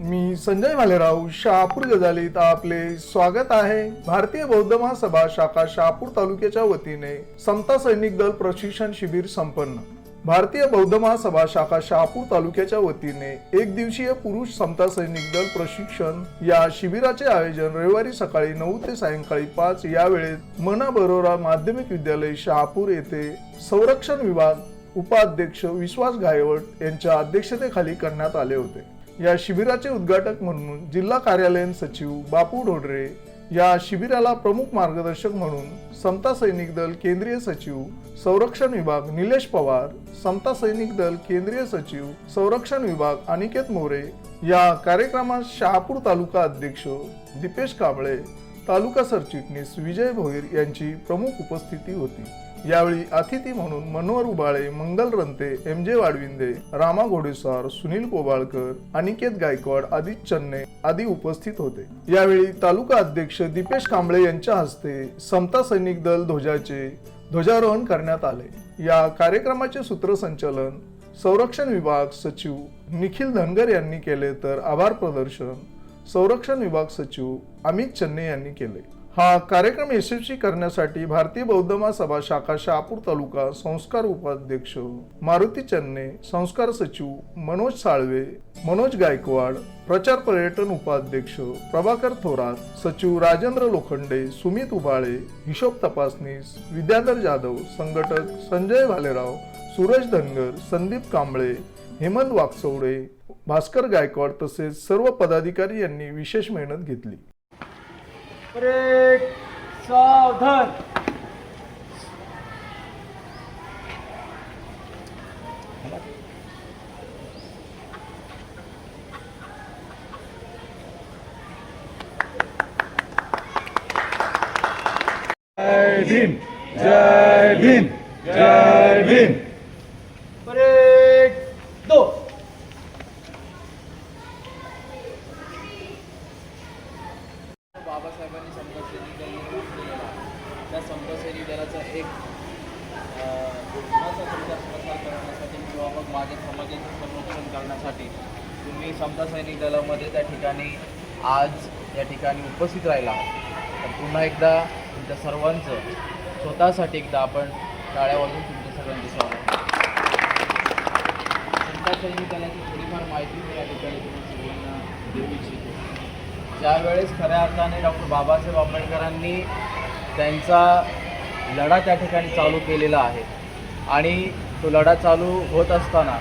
मी संजय भालेराव शहापूर गजालीत आपले स्वागत आहे. भारतीय बौद्ध महासभा शाखा शहापूर तालुक्याच्या वतीने समता सैनिक दल प्रशिक्षण शिबिर संपन्न. भारतीय बौद्ध महासभा शाखा शहापूर तालुक्याच्या वतीने एक दिवसीय पुरुष समता सैनिक दल प्रशिक्षण या शिबिराचे आयोजन रविवारी सकाळी नऊ ते सायंकाळी पाच या वेळेत मना बरोरा माध्यमिक विद्यालय शहापूर येथे संरक्षण विभाग उपाध्यक्ष विश्वास गायवट यांच्या अध्यक्षतेखाली करण्यात आले होते. या शिबिराचे उद्घाटक म्हणून जिल्हा कार्यालयीन सचिव बापू ढोडरे या शिबिराला प्रमुख मार्गदर्शक म्हणून समता सैनिक दल केंद्रीय सचिव संरक्षण विभाग निलेश पवार समता सैनिक दल केंद्रीय सचिव संरक्षण विभाग अनिकेत मोरे या कार्यक्रमात शहापूर तालुका अध्यक्ष दीपेश कांबळे तालुका सरचिटणीस विजय भोईर यांची प्रमुख उपस्थिती होती. यावेळी अतिथी म्हणून मनोहर उबाळे मंगल रंते एम जे वाडविंदे रामा घोडेसार सुनील कोबाळकर अनिकेत गायकवाड आदित चन्ने आदी उपस्थित होते. यावेळी तालुका अध्यक्ष दीपेश कांबळे यांच्या हस्ते समता सैनिक दल ध्वजाचे ध्वजारोहण करण्यात आले. या कार्यक्रमाचे सूत्रसंचालन संरक्षण विभाग सचिव निखिल धनगर यांनी केले तर आभार प्रदर्शन संरक्षण विभाग सचिव अमित चन्ने यांनी केले. हा कार्यक्रम यशस्वी करण्यासाठी भारतीय बौद्ध महासभा शाखा शहापूर तालुका संस्कार उपाध्यक्ष मारुती चन्ने संस्कार सचिव मनोज साळवे मनोज गायकवाड प्रचार पर्यटन उपाध्यक्ष प्रभाकर थोरात सचिव राजेंद्र लोखंडे सुमित उबाळे हिशोब तपासनीस विद्याधर जाधव संघटक संजय भालेराव सूरज धनगर संदीप कांबळे हेमंत वाकचौडे भास्कर गायकवाड तसेच सर्व पदाधिकारी यांनी विशेष मेहनत घेतली. Break, सावधान Jai Bin! Jai Bin! बाबासाहेबांनी समता दल केलेला त्या समता दलाचा एक अं, गुणाचा प्रसार करण्यासाठी किंवा मग माझ्या समाजाचं संरक्षण करण्यासाठी तुम्ही समता सैनिक दलामध्ये त्या ठिकाणी आज या ठिकाणी उपस्थित राहिला. तर पुन्हा एकदा तुमच्या सर्वांचं स्वतःसाठी एकदा आपण टाळ्या वाजवून तुमच्या सर्वांचे स्वागत समता सैनिक दलाची थोडीफार माहिती मी या ठिकाणी तुम्ही सगळ्यांना देऊ इच्छितो. ज्यावेळेस खऱ्या अर्थाने डॉक्टर बाबासाहेब आंबेडकरांनी त्यांचा लढा त्या ठिकाणी चालू केलेला आहे. आणि तो लढा चालू होत असताना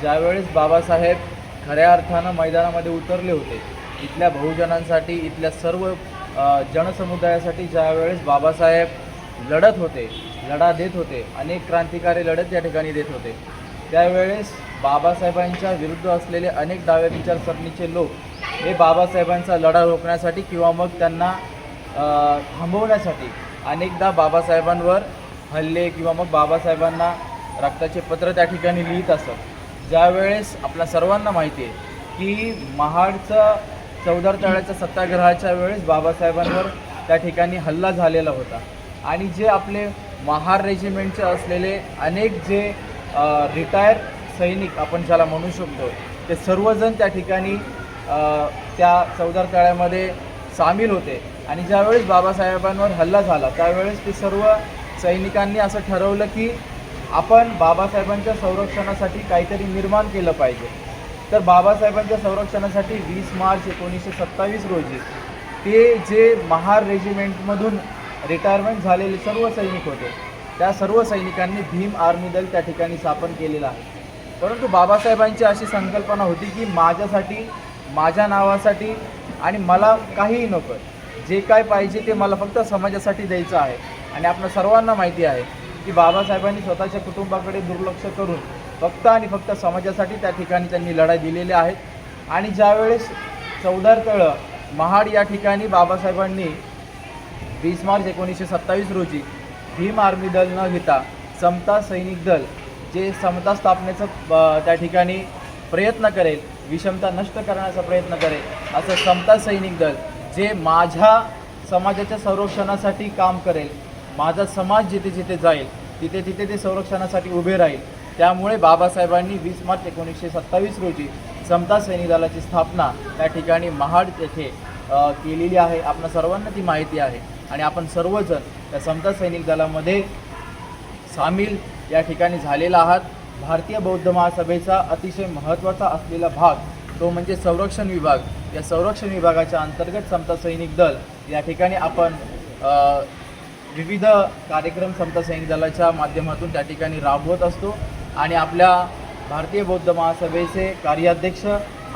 ज्यावेळेस बाबासाहेब खऱ्या अर्थानं मैदानामध्ये उतरले होते इथल्या बहुजनांसाठी इथल्या सर्व जनसमुदायासाठी ज्यावेळेस बाबासाहेब लढत होते लढा देत होते अनेक क्रांतिकारी लढत त्या ठिकाणी देत होते त्यावेळेस बाबासाहेबांच्या विरुद्ध असलेले अनेक डाव्या विचारसरणीचे लोक हे बाबासाहेबांचा लढा रोखण्यासाठी किंवा मग त्यांना थांबवण्यासाठी अनेकदा बाबासाहेबांवर हल्ले किंवा मग बाबासाहेबांना रक्ताचे पत्र त्या ठिकाणी लिहित असत. ज्यावेळेस आपल्या सर्वांना माहिती आहे की महाडचं चौदार तळ्याच्या सत्याग्रहाच्या वेळेस बाबासाहेबांवर त्या ठिकाणी हल्ला झालेला होता. आणि जे आपले महार रेजिमेंटचे असलेले अनेक जे रिटायर सैनिक आपण ज्याला म्हणू शकतो ते सर्वजण त्या ठिकाणी त्या चौदार तळ्यामध्ये सामील होते. आणि ज्यावेळेस बाबासाहेबांवर हल्ला झाला त्यावेळेस ते सर्व सैनिकांनी असं ठरवलं की आपण बाबासाहेबांच्या संरक्षणासाठी काहीतरी निर्माण केलं पाहिजे. तर बाबासाहेबांच्या संरक्षणासाठी वीस मार्च एकोणीसशे सत्तावीस रोजी ते जे महार रेजिमेंटमधून रिटायरमेंट झालेले सर्व सैनिक होते त्या सर्व सैनिकांनी भीम आर्मी दल त्या ठिकाणी स्थापन केलेलं आहे. परंतु बाबासाहेबांची अशी संकल्पना होती की माझ्यासाठी माझ्या नावासाठी आणि मला काहीही नको. जे काय पाहिजे ते मला फक्त समाजासाठी द्यायचं आहे. आणि आपल्या सर्वांना माहिती आहे की बाबासाहेबांनी स्वतःच्या कुटुंबाकडे दुर्लक्ष करून फक्त आणि फक्त समाजासाठी त्या ठिकाणी त्यांनी लढाई दिलेल्या आहेत आणि ज्यावेळेस चौदार तळं महाड या ठिकाणी बाबासाहेबांनी वीस मार्च एकोणीसशे सत्तावीस रोजी भीम आर्मी दल न घेता समता सैनिक दल जे समता स्थापनेचं त्या ठिकाणी प्रयत्न करेल विषमता नष्ट करण्याचा प्रयत्न करेल असं समता सैनिक दल जे माझ्या समाजाच्या संरक्षणासाठी काम करेल माझा समाज जिथे जिथे जाईल तिथे तिथे ते संरक्षणासाठी उभे राहील. त्यामुळे बाबासाहेबांनी वीस मार्च एकोणीसशे सत्तावीस रोजी समता सैनिक दलाची स्थापना त्या ठिकाणी महाड येथे केलेली आहे. आपल्या सर्वांना ती माहिती आहे. आणि आपण सर्वजण त्या समता सैनिक दलामध्ये सामील या ठिकाणी झालेला आहात. भारतीय बौद्ध महासभेचा अतिशय महत्त्वाचा असलेला भाग तो म्हणजे संरक्षण विभाग. या संरक्षण विभागाच्या अंतर्गत समता सैनिक दल. या ठिकाणी आपण विविध कार्यक्रम समता सैनिक दलाच्या माध्यमातून त्या ठिकाणी राबवत असतो आणि आपल्या भारतीय बौद्ध महासभेचे कार्याध्यक्ष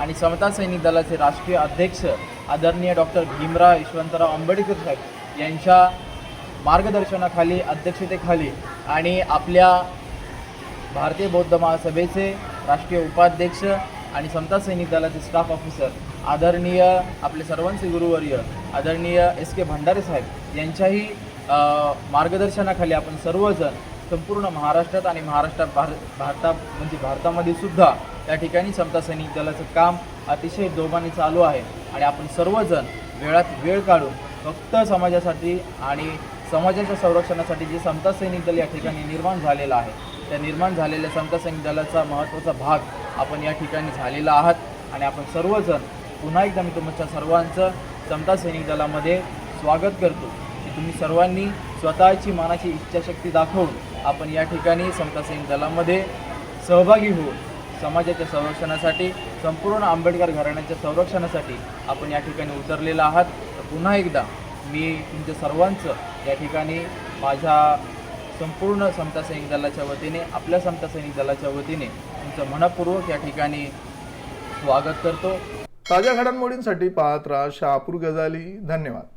आणि समता सैनिक दलाचे राष्ट्रीय अध्यक्ष आदरणीय डॉक्टर भीमराव यशवंतराव आंबेडकर साहेब यांच्या मार्गदर्शनाखाली अध्यक्षतेखाली आणि आपल्या भारतीय बौद्ध महासभेचे राष्ट्रीय उपाध्यक्ष आणि समता सैनिक दलाचे स्टाफ ऑफिसर आदरणीय आपले सर्वांचे गुरुवर्य आदरणीय एस के भंडारे साहेब यांच्याही मार्गदर्शनाखाली आपण सर्वजण संपूर्ण महाराष्ट्रात आणि महाराष्ट्रात भार भारता म्हणजे भारतामध्ये सुद्धा त्या ठिकाणी समता सैनिक दलाचं काम अतिशय जोमाने चालू आहे. आणि आपण सर्वजण वेळात वेळ काढून फक्त समाजासाठी आणि समाजाच्या संरक्षणासाठी जे समता सैनिक दल या ठिकाणी निर्माण झालेलं आहे त्या निर्माण झालेल्या समता दलाचा महत्त्वाचा भाग आपण या ठिकाणी झालेला आहात. आणि आपण सर्वजण पुन्हा एकदा मी तुमच्या सर्वांचं समता सैनिक दलामध्ये स्वागत करतो. की तुम्ही सर्वांनी स्वतःची मनाची इच्छाशक्ती दाखवून आपण या ठिकाणी समता सैनिक दलामध्ये सहभागी होऊन समाजाच्या संरक्षणासाठी संपूर्ण आंबेडकर घराण्याच्या संरक्षणासाठी आपण या ठिकाणी उतरलेला आहात. तर पुन्हा एकदा मी तुमच्या सर्वांचं या ठिकाणी माझ्या संपूर्ण समता सैनिक दलाच्या वतीने आपल्या समता सैनिक दलाच्या वतीने तुमचं मनपूर्वक या ठिकाणी स्वागत करतो. ताज्या घडामोडींसाठी पाहत राहा शहापूर गजाली. धन्यवाद.